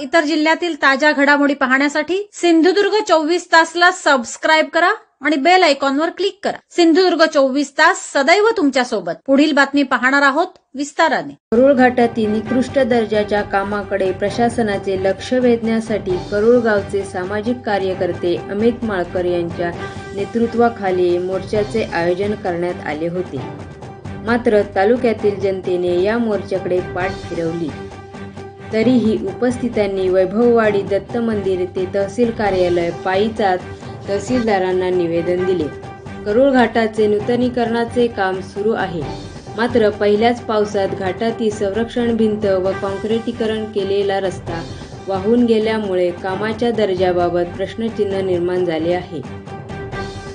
इतर जिल्ह्यातील ताज्या घडामोडी पाहण्यासाठी सिंधुदुर्ग चोवीस तासला सबस्क्राईब करा आणि बेल आयकॉनवर क्लिक करा. सिंधुदुर्ग चोवीस तास सदैव तुमच्यासोबत पुढील बातमी पाहणार आहोत विस्ताराने. करूळ घाटातील निकृष्ट दर्जाच्या कामाकडे प्रशासनाचे लक्ष वेधण्यासाठी करूळ गावचे सामाजिक कार्यकर्ते अमित माळकर यांच्या नेतृत्वाखाली मोर्चाचे आयोजन करण्यात आले होते. मात्र तालुक्यातील जनतेने या मोर्चाकडे पाठ फिरवली. तरीही उपस्थितांनी वैभववाडी दत्त मंदिर ते तहसील कार्यालय पायी तहसीलदारांना निवेदन दिले. करूळ घाटाचे नूतनीकरणाचे काम सुरू आहे. मात्र पहिल्याच पावसात घाटातील संरक्षण भिंत व काँक्रिटीकरण केलेला रस्ता वाहून गेल्यामुळे कामाच्या दर्जाबाबत प्रश्नचिन्ह निर्माण झाले आहे.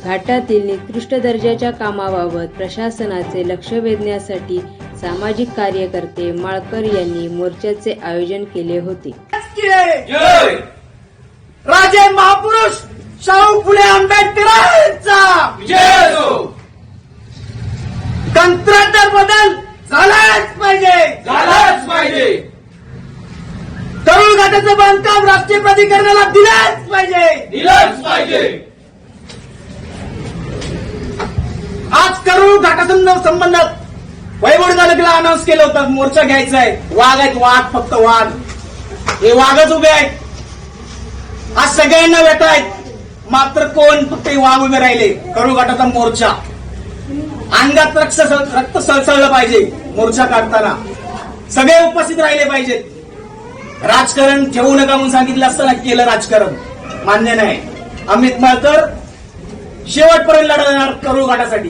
घाटातील निकृष्ट दर्जाच्या कामाबाबत प्रशासनाचे लक्ष वेधण्यासाठी सामाजिक कार्यकर्ते माळकर यांनी मोर्चाचे आयोजन केले होते. जय! राजे महापुरुष शाहू फुले आंबेडकरांचा! विजय असो कंत्राटदार बदल झालाच पाहिजे! झालाच पाहिजे! तरुण घाटाचं बांधकाम राष्ट्रीय प्राधिकरणाला दिलंच पाहिजे! दिलाच पाहिजे! आज करुळ घाटासंबंध संबंधात वैभवडी तालुक्याला अनाऊन्स केलं होतं. मोर्चा घ्यायचा आहे. वाघ आहेत वाघ फक्त वाघ. हे वाघच उभे आहेत. आज सगळ्यांना व्यथ आहेत. मात्र कोण फक्त वाघ उभे राहिले? करू गटाचा मोर्चा. अंगात रक्त रक्त सळसळलं पाहिजे मोर्चा काढताना. सगळे उपस्थित राहिले पाहिजेत. राजकारण ठेवू नका म्हणून सांगितलं असताना केलं राजकारण. मान्य नाही. अमित माळकर शेवटपर्यंत लढणार करू घाटासाठी